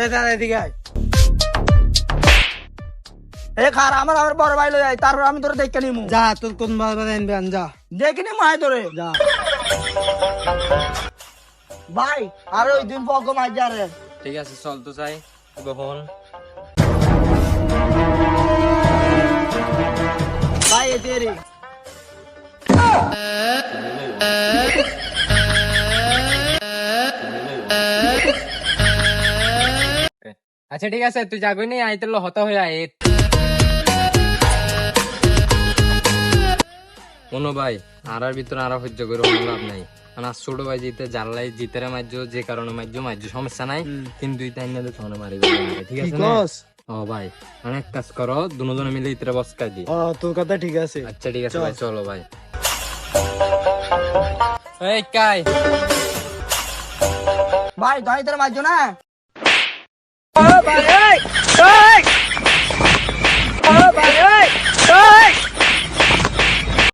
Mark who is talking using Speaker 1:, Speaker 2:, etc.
Speaker 1: এ দাঁড়া এদিকে আয়। এ খার আমার আমার বড় ভাই লই আয় তারপর আমি তোরে দেখে নিমু।
Speaker 2: যা তোর কোন বাবা আনবে আন যা।
Speaker 1: দেখে নিমু আয় তোরে।
Speaker 2: যা।
Speaker 1: ভাই আর ওই দিন পক মার যা রে।
Speaker 3: ঠিক আছে চল তো চাই বহন
Speaker 1: ভাই এ তেরি
Speaker 3: আচ্ছা ঠিক আছে তুই যাবি নি? আইতে লো হত হয়ে আয়। কোনো ভাই আর আর ভিতরে আর সহ্য করে কোনো লাভ নাই। আর ছোট ভাই জিতে জানলাই জিতেরে মার্য যে কারণে মার্য মার্য সমস্যা নাই। কিন্তু দুই টাইম না তখন মারি ঠিক আছে না? ও ভাই অনেক কাজ করো দুজনে মিলে ইতরে বসকা দি।
Speaker 2: ও তোর কথা ঠিক আছে।
Speaker 3: আচ্ছা ঠিক আছে ভাই চলো ভাই। এই কাই?
Speaker 1: ভাই তোরে মারছো না?